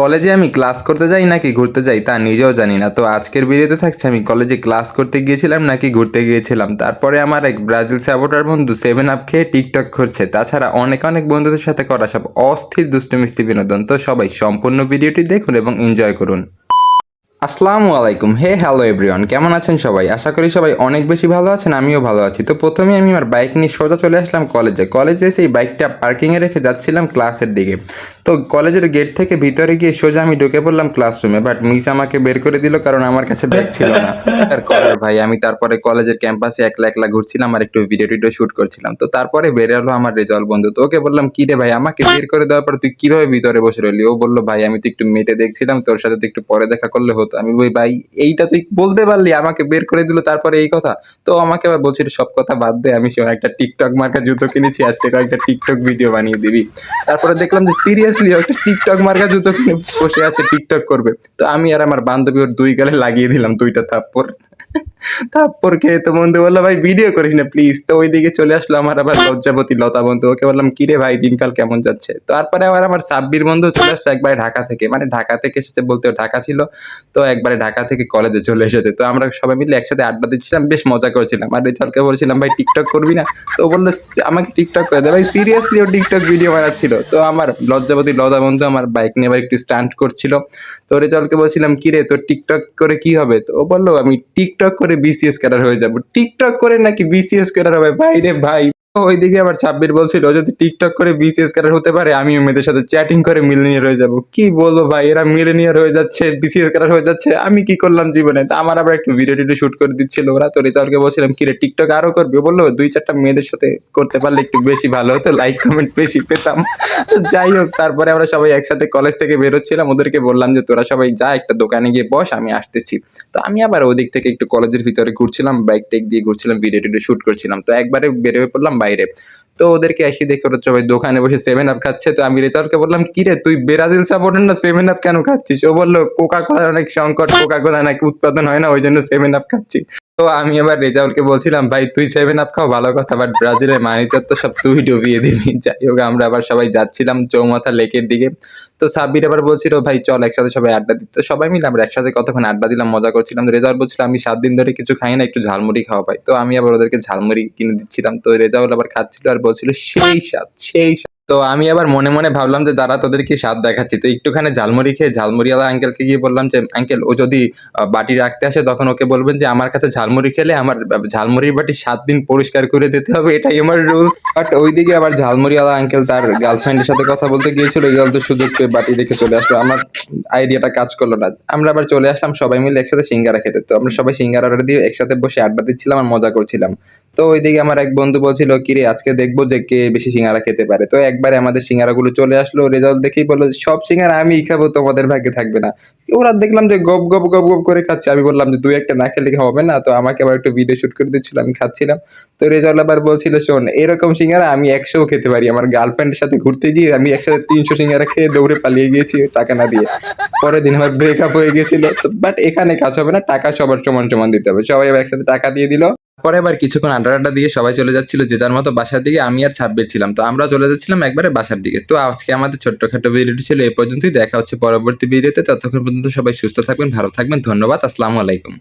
কলেজে আমি ক্লাস করতে যাই নাকি ঘুরতে যাই তা নিজেও জানি না। তো আজকের ভিডিওতে থাকছে, আমি কলেজে ক্লাস করতে গিয়েছিলাম নাকি ঘুরতে গিয়েছিলাম। তারপরে আমার এক ব্রাজিল সাপোর্টার বন্ধু সেভেন আপ খেয়ে টিকটক করছে তাছাড়া অনেক অনেক বন্ধুদের সাথে করা সব অস্থির, দুষ্টমিষ্টি বিনোদন। তো সবাই সম্পূর্ণ ভিডিওটি দেখুন এবং এনজয় করুন। আসসালামু আলাইকুম। হে হ্যালো এভরিওয়ান কেমন আছেন সবাই? আশা করি সবাই অনেক বেশি ভালো আছেন, আমিও ভালো আছি। তো প্রথমে আমি আমার বাইক নিয়ে সোজা চলে আসলাম কলেজে কলেজে এসে এই বাইকটা পার্কিংয়ে রেখে যাচ্ছিলাম ক্লাসের দিকে। তো কলেজের গেট থেকে ভিতরে গিয়ে সোজা আমি ঢুকে পড়লাম ক্লাসরুমে বাট মিস আমাকে বের করে দিল কারণ আমার কাছে ব্যাগ ছিল না। আর করার ভাই, আমি তারপরে কলেজের ক্যাম্পাসে একলা একলা ঘুরছিলাম আর একটু ভিডিও টিডিও শুট করছিলাম। তো তারপরে বের হলো আমার রেজাল্ট বন্ধু। তো ওকে বললাম, কি রে ভাই, আমাকে বের করে দেওয়ার পর তুই কীভাবে ভিতরে বসে রইলি? ও বলল, ভাই, আমি তো একটু মেটে দেখছিলাম, তোর সাথে তো একটু পরে দেখা করলে হতো আমি বই ভাই, এইটা তুই বলতে পারলি, আমাকে বের করে দিল তারপরে এই কথা। তো আমাকে আবার বলছিল সব কথা বাদ দে, আমি সে একটা টিকটক মার্কা জুতো কিনেছি আজকে কয়েকটা টিকটক ভিডিও বানিয়ে দিবি। তারপরে দেখলাম যে সিরিয়াসলি একটা টিকটক মার্কা জুতো কিনে বসে আছে টিকটক করবে। তো আমি আর আমার বান্ধবী ওর দুই গালে লাগিয়ে দিলাম দুইটা থাপ্পড়। থাপ্পর খেয়ে তো বন্ধু বলল, ভাই ভিডিও করিস না প্লিজ তো ওইদিকে চলে আসলো আমার আবার লজ্জাবতী লতা বন্ধু। ওকে বললাম কি রে ভাই, দিনকাল কেমন যাচ্ছে? তারপরে আবার আমার সাব্বির বন্ধু চলে আসলো একবারে ঢাকা থেকে। মানে ঢাকা থেকে এসেছে বলতে ঢাকা ছিল, তো একবারে ঢাকা থেকে কলেজে চলে এসেছে। তো আমরা সবাই মিলে একসাথে আড্ডা দিচ্ছিলাম, বেশ মজা করছিলাম। আর রেজাল্টকে বলছিলাম, ভাই টিকটক করবি না? তো বলল, আমাকে টিকটক করে দে। ভাই সিরিয়াসলি ও টিকটক ভিডিও বানাচ্ছিল। তো আমার লজ্জাবতী লতা বন্ধু আমার বাইক নিয়ে আবার একটু স্টান্ট করছিল। তো রেজাল্টকে বলছিলাম কি রে তোর টিকটক করে কি হবে? তো ও বলল, আমি টিকটক করে বিসিএস ক্যাডার হয়ে যাব। টিকটক করে নাকি বিসিএস ক্যাডার হবে? ভাই রে ভাই। ওইদিকে আবার সাব্বির বলছিল যদি টিকটক করে বিসিএস ক্যাডার হতে পারে আমি মেয়েদের সাথে চ্যাটিং করে মিলেনিয়ার হয়ে যাব। কি বলব ভাই, এরা মিলেনিয়ার হয়ে যাচ্ছে বিসিএস ক্যাডার হয়ে যাচ্ছে, আমি কি করলাম জীবনে? তা আমার আবার একটু ভিডিও টিডিও শুট করে দিচ্ছিল ওরা, তো রেজাল্টকে বলছিলাম কি রে টিকটক আরও করবে? বলল, দুই চারটা মেয়েদের সাথে করতে পারলে একটু বেশি ভালো হতো লাইক কমেন্ট বেশি পেতাম। তো যাই হোক, তারপরে আমরা সবাই একসাথে কলেজ থেকে বেরোচ্ছিলাম, ওদেরকে বললাম যে, তোরা সবাই যা, একটা দোকানে গিয়ে বস, আমি আসতেছি। তো আমি আবার ওদিক থেকে একটু কলেজের ভিতরে ঘুরছিলাম বাইক টেক দিয়ে ঘুরছিলাম ভিডিও টিডিও শুট করছিলাম। তো একবারে বেরোয় পড়লাম বাইরে। তো ওদেরকে এসে দেখে ওরা সবাই দোকানে বসে সেভেন আপ খাচ্ছে। তো আমি রেচারকে বললাম কি রে তুই ব্রাজিল সাপোর্টার না? সেভেন আপ কেন খাচ্ছিস? ও বলল কোকা কোলার অনেক সংকট। কোকা কোলা নাকি উৎপাদন হয় না, ওই জন্য সেভেন আপ খাচ্ছি। তো আমি আবার রেজাউলকে বলছিলাম, ভাই, তুই সেভেন আপ খাও, ভালো কথা বাট ব্রাজিলের মানিচার তো সব তুই ডুবিয়ে দিবি। যাই হোক, আমরা আবার সবাই যাচ্ছিলাম চৌমাথা লেকের দিকে। তো সাব্বির আবার বলছিল, ভাই, চল একসাথে সবাই আড্ডা দিত সবাই মিলে আমরা একসাথে কতক্ষণ আড্ডা দিলাম, মজা করছিলাম। রেজাউল বলছিল, আমি সাত দিন ধরে কিছু খাই না, একটু ঝালমুড়ি খাওয়া ভাই। তো আমি আবার ওদেরকে ঝালমুড়ি কিনে দিচ্ছিলাম। তো রেজাউল আবার খাচ্ছিল আর বলছিল, সেই স্বাদ, সেই তো আমি আবার মনে মনে ভাবলাম যে, দাঁড়া তোদেরকে স্বাদ দেখাচ্ছি। তো একটুখানি ঝালমুড়ি খেয়ে ঝালমুড়িওয়ালা আঙ্কেলকে গিয়ে বললাম যে আঙ্কেল ও যদি বাটি রাখতে আসে, তখন ওকে বলবেন যে, আমার কাছে ঝালমুড়ি খেলে আমার ঝালমুড়ির বাটি সাত দিন পরিষ্কার করে দিতে হবে। এটাই আমার রুলস বাট ওইদিকে আবার ঝালমুড়িওয়ালা আঙ্কেল তার গার্লফ্রেন্ডের সাথে কথা বলতে গিয়েছিল গেল তো সুযোগ পেয়ে বাটি রেখে চলে আসলো। আমার আইডিয়াটা কাজ করল না। আমরা আবার চলে আসলাম, সবাই মিলে একসাথে সিঙ্গারা খেতে। তো আমরা সবাই সিঙ্গারা অর্ডার দিয়ে একসাথে বসে আড্ডা দিচ্ছিলাম আর মজা করছিলাম। তো ওইদিকে আমার এক বন্ধু বলছিল, কিরে, আজকে দেখব যে কে বেশি সিঙ্গারা খেতে পারে। তো একবারে আমাদের সিঙ্গারাগুলো চলে আসলো রেজাল্ট দেখেই বলল সব সিঙ্গারা আমি খাব, তোমাদের ভাগ্যে থাকবে না। ওরা দেখলাম যে গপ গপ গপ গপ করে খাচ্ছে। আমি বললাম যে, দুই একটা না খেলে কি হবে না? তো আমাকে আবার একটু ভিডিও শুট করে দিচ্ছিল, আমি খাচ্ছিলাম। তো রেজাল্ট আবার বলছিল, শোন, এরকম সিঙ্গারা আমি একশোও খেতে পারি। আমার গার্লফ্রেন্ডের সাথে ঘুরতে গিয়ে আমি একসাথে তিনশো সিঙ্গারা খেয়ে দৌড়ে পালিয়ে গিয়েছি, টাকা না দিয়ে। পরের দিন আমার ব্রেকআপ হয়ে গেছিল বাট এখানে কাজ হবে না, টাকা সবার সমান সমান দিতে হবে। সবাই আবার একসাথে টাকা দিয়ে দিল। পরে আবার কিছুক্ষণ আড্ডা আড্ডা দিয়ে সবাই চলে যাচ্ছিল, যে যার মতো বাসার দিকে আমি আর ছাব্বির ছিলাম। তো আমরা চলে যাচ্ছিলাম একবারে বাসার দিকে। তো আজকে আমাদের ছোট্টখাটো ভিডিওটি ছিল এই পর্যন্তই। দেখা হচ্ছে পরবর্তী ভিডিওতে ততক্ষণ পর্যন্ত সবাই সুস্থ থাকবেন, ভালো থাকবেন। ধন্যবাদ। আসসালামু আলাইকুম।